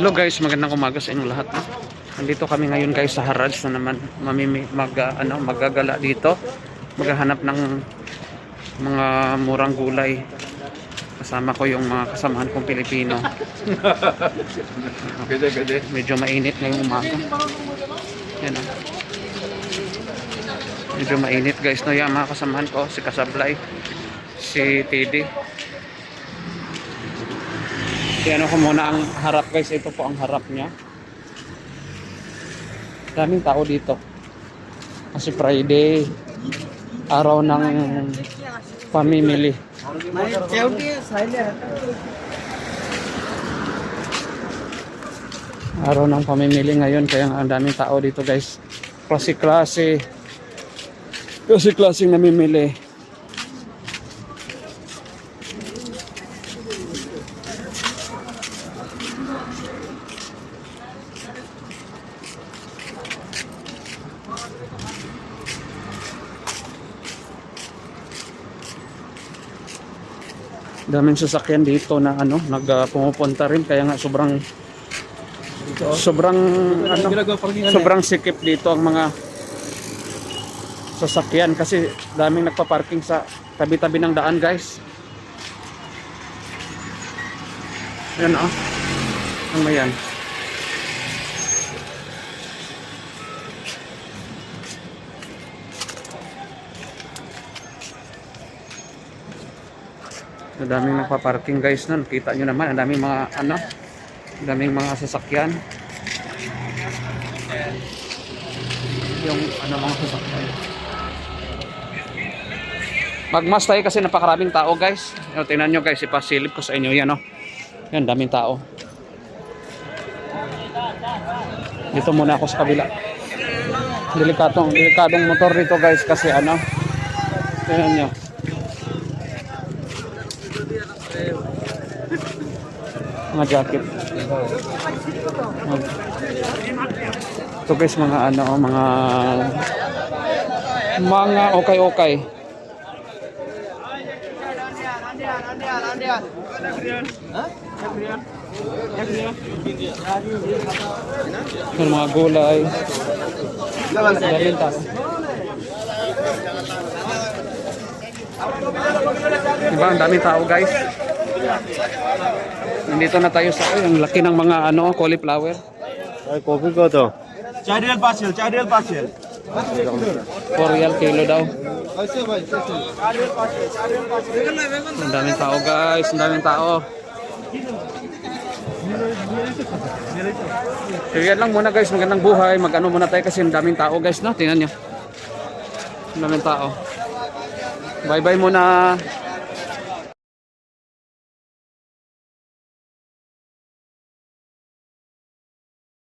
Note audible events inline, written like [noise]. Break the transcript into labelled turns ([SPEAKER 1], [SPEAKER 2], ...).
[SPEAKER 1] Hello guys, magandang umaga sa inyong lahat. Nandito kami ngayon guys sa Harads na naman mamimi, mag, ah, ano, magagala dito. Maghahanap ng mga murang gulay. Kasama ko yung mga kasamahan kong Pilipino. [laughs]
[SPEAKER 2] Gede, gede.
[SPEAKER 1] Medyo mainit ngayong umaga. Yan o. Medyo mainit guys. No, yan mga kasamahan ko. Si Kasablay. Si Teddy. Yan ko muna ang harap guys. Ito po ang harap niya. Daming tao dito. Kasi Friday. Araw ng pamimili. Araw ng pamimili ngayon kaya ang daming tao dito guys. Klase-klase. Klase-klaseng namimili. Daming sasakyan dito na ano nag uh, pumupunta rin. Kaya nga sobrang sobrang ano sobrang sikip dito ang mga sasakyan. Kasi daming nagpa-parking sa tabi-tabi ng daan guys. Yan oh. Ano yan Ang daming nagpa-parking guys nun. Kita nyo naman, ang daming mga ano, ang daming mga sasakyan. Yung ano mga sasakyan. Magmas tayo kasi napakaraming tao guys. Yung, tingnan nyo guys, ipasilip ko sa inyo yan oh. Yan, daming tao. Dito muna ako sa kabila. Delikatong, delikadong motor dito guys kasi ano. Tingnan nyo. Mga jacket. Ito guys mga ano, mga mga okay-okay. Yung mga gulay. Daming tao. Diba, ang daming tao guys. Nandito na tayo sa ay, ang laki ng mga ano, cauliflower.
[SPEAKER 2] Ay, coffee ko to.
[SPEAKER 3] Chadrial partial, chadrial partial.
[SPEAKER 1] 4 real kilo daw. Ang daming tao guys, ang daming tao. So yan lang muna guys, magandang buhay. Magano muna tayo kasi ang daming tao guys, no? Tingnan nyo. Ang daming tao. Bye-bye muna.